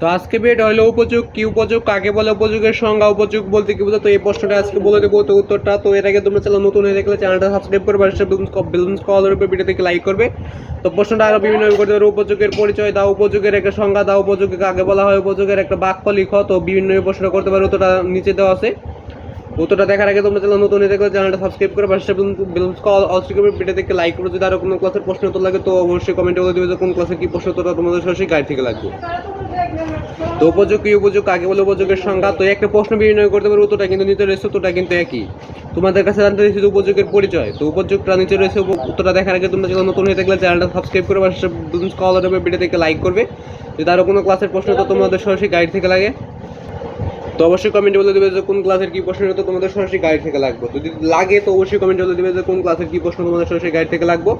তো আজকে ভিডিও হইল উপযোগ কি উপযোগ কাকে বলে উপযোগের সংজ্ঞা উপযোগ বলতে কি বোঝা তো এই প্রশ্নটা আজকে বলে দেবো তো উত্তরটা। তো এর আগে তোমরা চ্যানেল নতুন হয়ে দেখলে চ্যানেলটা সাবস্ক্রাইব করবে বেলুন কলের উপর থেকে লাইক করবে। তো প্রশ্নটা আরও বিভিন্ন করতে পারবে উপযোগের পরিচয় দাও উপযোগের একটা সংজ্ঞা দাও উপযোগে কাকে বলা হয় উপযোগের একটা বাক্য লিখো। তো বিভিন্ন প্রশ্ন করতে পারো, উত্তরটা নিচে দেওয়া আছে। উত্তরটা দেখার আগে তোমরা চ্যানেল নতুন দেখলে চ্যানেলটা সাবস্ক্রাইব করে, পাশে কল করবে ভিডিও থেকে লাইক করে যদি আরও কোনো ক্লাসের প্রশ্ন উত্তর লাগে, তো অবশ্যই কমেন্টে বলে দিবে যে কোন ক্লাসে কি প্রশ্ন, উত্তরটা তোমাদের সরাসরি গাইড থেকে লাগবে। তো উপযোগ কি উপযোগ কাকে বলে উপযোগের সংখ্যা তো একটা প্রশ্ন বিভিন্ন করতে পারবে উত্তরটা কিন্তু নিচে রয়েছে, উত্তরটা কিন্তু একই। তোমাদের কাছে জানতে চাইছি যে উপযোগের পরিচয়। তো উপযোগটা নিচে রয়েছে উত্তরটা দেখার আগে তোমরা চ্যানেল নতুন হয়ে থাকলে চ্যানেলটা সাবস্ক্রাইব করে, পাশে কল হবে ভিডিও থেকে লাইক করবে। যদি আরও কোনো ক্লাসের প্রশ্ন তো তোমাদের সরাসরি গাইড থেকে লাগে। তো অবশ্যই কমেন্টে বলে দেবে যে কোন ক্লাসের কি প্রশ্ন তো তোমাদের সরাসরি গাইড থেকে লাগবে। যদি লাগে তো অবশ্যই কমেন্টে বলে দেবে যে কোন ক্লাসের কি প্রশ্ন তোমাদের সরাসরি গাইড থেকে লাগবে।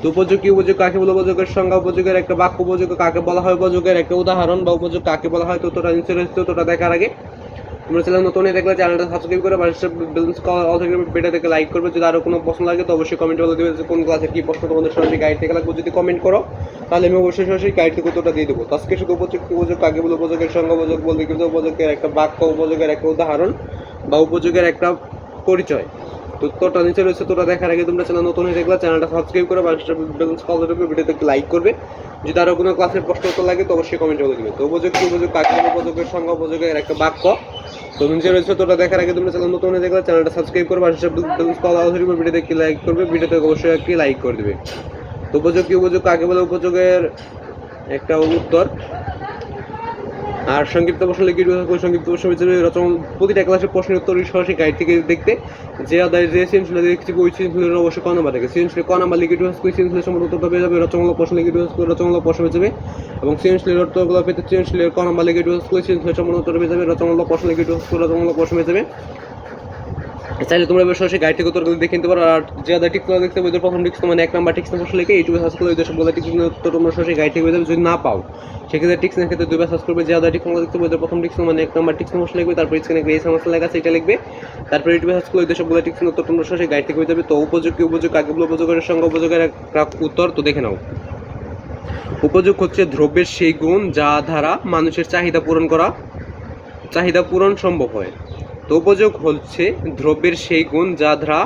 তো উপযোগী উপযোগ কাকে বলে উপযোগের সংজ্ঞা, উপযোগের একটা বাক্য, উপযোগ কাকে বলা হয় উপযোগের একটা উদাহরণ বা উপযোগ কাকে বলা হয়, তো তোটা ইন্সুরেন্স তো তোটা দেখার আগে তোমরা চ্যানেল নতুন দেখলে চ্যানেলটা সাবস্ক্রাইব করে পাশে বেলুন্স অল থেকে ভিডিও থেকে লাইক করবে। যদি আরও কোনো প্রশ্ন লাগে, তো অবশ্যই কমেন্ট বলে দেবে যে কোন ক্লাসের কি প্রশ্ন তোমাদের সরাসরি গাইড থেকে লাগবে। যদি কমেন্ট করো, তাহলে আমি অবশ্যই সরাসরি গাইড থেকে উত্তরটা দিয়ে দেবো। আজকে শুধু উপযোগ উপযোগ কাকে বলে উপযোগের সংজ্ঞা উপযোগ বলতে কিন্তু উপযোগের একটা বাক্য উপযোগের একটা উদাহরণ বা উপযোগের একটা পরিচয়। তো তোটা নিচে রয়েছে, তোটা দেখার আগে তোমরা চ্যানেল নতুন হয়ে দেখলে চ্যানেলটা সাবস্ক্রাইব করে পাশে বেলুন্স কল দেবে ভিডিওতে লাইক করবে। যদি আরও কোনো ক্লাসের প্রশ্ন উত্তর লাগে, তো অবশ্যই কমেন্ট বলে দিবে। তো উপযোগ উপযোগ কাকে উপযোগের সংজ্ঞা উপযোগের একটা বাক্য। তো নিচে রয়েছে তোটা দেখার আগে তুমি চ্যানেল নতুন হয়ে দেখলে চ্যানেলটা সাবস্ক্রাইব করবে, আর সব ভিডিওতে কি লাইক করবে ভিডিওতে অবশ্যই একটি লাইক করে দেবে। তো উপযোগ কি উপযোগ কাকে বলে উপযোগের একটা উত্তর। আর সংক্ষিপ্ত প্রশ্ন লিখিত সংক্ষিপ্ত প্রশ্ন হিসেবে রচনা প্রতিটা ক্লাসের প্রশ্নের উত্তর সরাসরি গাইড থেকে দেখতে। যে আদায় যে সিনসুলা দেখছি, ওই সিনসুলের অবশ্যই ক নাম্বার থাকে সিনসুলে ক নাম্বার লিখিত হাসকে সিনসুলের সম্বন্ধে উত্তরটা পেয়ে যাবে, রচনামূলক প্রশ্ন লিখিত রচনামূলক প্রশ্ন পেয়ে যাবে। এবং সিনসুলের উত্তরগুলো পেতে সিনসুলের ক নাম্বার লিখিত হাসকে সিনসুলের সম্বন্ধে উত্তর পেয়ে যাবে, রচনামূলক প্রশ্ন লিখিত রচনামূলক প্রশ্ন পেয়ে যাবে। চাইলে তোমরা সরাসরি গাইড থেকে উত্তরগুলো দেখে নিতে পারো। আর যে আদার টিক্স দেখতে পাবে প্রথম টিক্স মানে এক নাম্বার টিক্স প্রশ্ন লিখে ইউটিউবে সার্চ করলে ওই সবগুলো টিক্স উত্তর তোমরা সরাসরি গাইড থেকে পেয়ে যাবে, যদি না পাও। সেক্ষেত্রে টিক্স না ক্ষেত্রে দুইবার সার্চ করবে যে টিক্স দেখতে পাবে প্রথম টিক্স মানে এক নাম্বার টিক্স প্রশ্ন লিখবে, তারপর স্ক্রিনে এই সমস্যা লেখা আছে, এটা লিখবে। তারপর ইউটিউবে সার্চ করলে সবগুলো টিক্স উত্তর তোমরা সরাসরি গাইড থেকে পেয়ে যাবে। তো উপযোগ উপযোগ বলে উপযোগের সঙ্গে উপযোগের উত্তর তো দেখে নাও। উপযোগ হচ্ছে দ্রব্যের সেই গুণ যা দ্বারা মানুষের চাহিদা পূরণ করা, চাহিদা পূরণ সম্ভব হয়। তো উপযোগ হচ্ছে দ্রব্যের সেই গুণ যা দ্বারা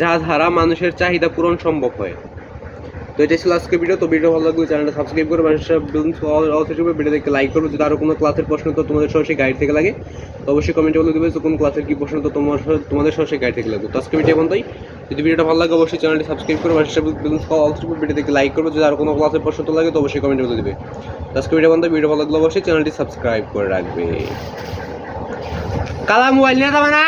যা দ্বারা মানুষের চাহিদা পূরণ সম্ভব হয়। তো এটা ছিল আজকে ভিডিও তো ভিডিও ভালো লাগলে চ্যানেলটা সাবস্ক্রাইব করে মানুষের ভিডিও দেখতে লাইক করবে। যদি আরও কোনো ক্লাসের প্রশ্ন তো তোমাদের সরাসরি গাইড থেকে লাগে, তো অবশ্যই কমেন্টে বলে দেবে যে কোন ক্লাসের কি প্রশ্ন তো তোমার তোমাদের সরাসরি গাইড থেকে লাগবে। তো আজকে ভিডিও পর্যন্তই। যদি ভিডিওটা ভালো লাগে, অবশ্যই চ্যানেলটি সাবস্ক্রাইব করে মানুষের ভিডিও দেখতে লাইক করবে। যদি আরও কোনো ক্লাসের প্রশ্ন তো লাগে, তো অবশ্যই কমেন্টে বলে দেবে। তো আজকে ভিডিও পর্যন্ত ভিডিও ভালো লাগলে অবশ্যই চ্যানেলটি সাবস্ক্রাইব করে রাখবে। কালা মোবাইল নিয়ে যাবে না?